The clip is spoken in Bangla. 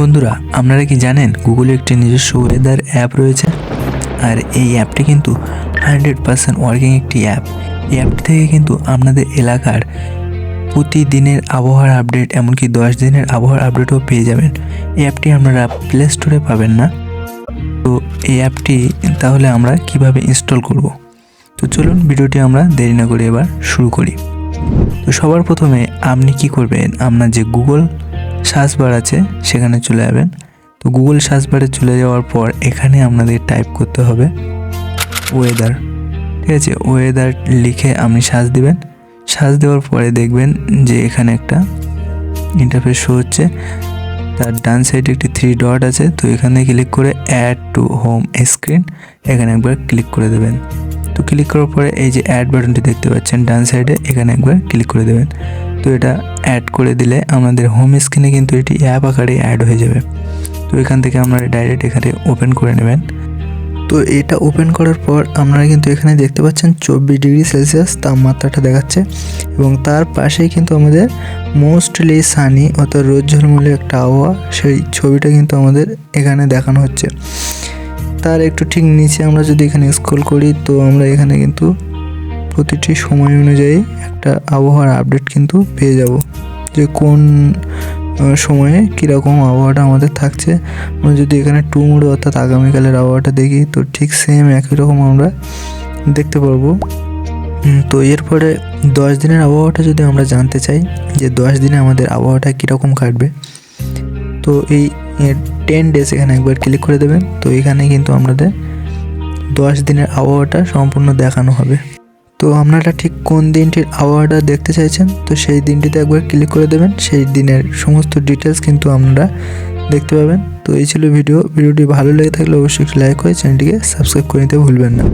বন্ধুরা, আপনারা কি জানেন গুগলে একটি নিজস্ব ওয়েদার অ্যাপ রয়েছে? আর এই অ্যাপটি কিন্তু হান্ড্রেড পার্সেন্ট ওয়ার্কিং একটি অ্যাপ এই অ্যাপটি থেকে কিন্তু আপনাদের এলাকার প্রতিদিনের আবহাওয়ার আপডেট এমনকি দশ দিনের আবহাওয়ার আপডেটও পেয়ে যাবেন। এই অ্যাপটি আপনারা প্লে স্টোরে পাবেন না। তো এই অ্যাপটি তাহলে আমরা কীভাবে ইনস্টল করব? তো চলুন ভিডিওটি আমরা দেরি না করে এবার শুরু করি। তো সবার প্রথমে আপনি কি করবেন? আপনার যে গুগল সার্চ বার আছে, সেখানে চলে যাবেন। তো গুগল সার্চ বারে চলে যাওয়ার পর এখানে আপনাদের টাইপ করতে হবে ওয়েদার ঠিক আছে ওয়েদার লিখে আপনি সার্চ দিবেন। সার্চ দেওয়ার পরে দেখবেন যে এখানে একটা ইন্টারফেস শো হচ্ছে। তার ডান সাইডে একটি থ্রি ডট আছে, তো এখানে ক্লিক করে অ্যাড টু হোম স্ক্রিন এখানে একবার ক্লিক করে দেবেন। তো ক্লিক করার পরে এই যে অ্যাড বাটনটি দেখতে পাচ্ছেন, ডান সাইডে এখানে একবার ক্লিক করে দেবেন। তো এটা অ্যাড করে দিলে আমাদের হোম স্ক্রিনে কিন্তু এটি অ্যাপ আকারে অ্যাড হয়ে যাবে। তো এখান থেকে আপনারা ডাইরেক্ট এখানে ওপেন করে নেবেন। তো এটা ওপেন করার পর আপনারা কিন্তু এখানে দেখতে পাচ্ছেন চব্বিশ ডিগ্রি সেলসিয়াস তাপমাত্রাটা দেখাচ্ছে এবং তার পাশেই কিন্তু আমাদের মোস্টলি সানি অর্থাৎ রোদ ঝলমলে একটা আবহাওয়া, সেই ছবিটা কিন্তু আমাদের এখানে দেখানো হচ্ছে। তার একটু ঠিক নিচে আমরা যদি এখানে স্ক্রল করি তো আমরা এখানে কিন্তু প্রতিটি সময় অনুযায়ী একটা আবহাওয়ার আপডেট কিন্তু পেয়ে যাব। যে কোন সময়ে কীরকম আবহাওয়াটা আমাদের থাকছে। আমরা যদি এখানে টুমুরো অর্থাৎ আগামীকালের আবহাওয়াটা দেখি, তো ঠিক সেম একই রকম আমরা দেখতে পারব। তো এরপরে দশ দিনের আবহাওয়াটা যদি আমরা জানতে চাই, যে দশ দিনে আমাদের আবহাওয়াটা কীরকম কাটবে, তো এই টেন ডেজ এখানে একবার ক্লিক করে দেবেন। তো এখানে কিন্তু আমাদের দশ দিনের আবহাওয়াটা সম্পূর্ণ দেখানো হবে। তো আপনারা ঠিক কোন দিনটির আবহাওয়াটা দেখতে চাইছেন, তো সেই দিনটিতে একবার ক্লিক করে দেবেন। সেই দিনের সমস্ত ডিটেলস কিন্তু আপনারা দেখতে পাবেন। তো এই ছিল ভিডিও ভিডিওটি ভালো লেগে থাকলে অবশ্যই লাইক করে চ্যানেলটিকে সাবস্ক্রাইব করে নিতে ভুলবেন না।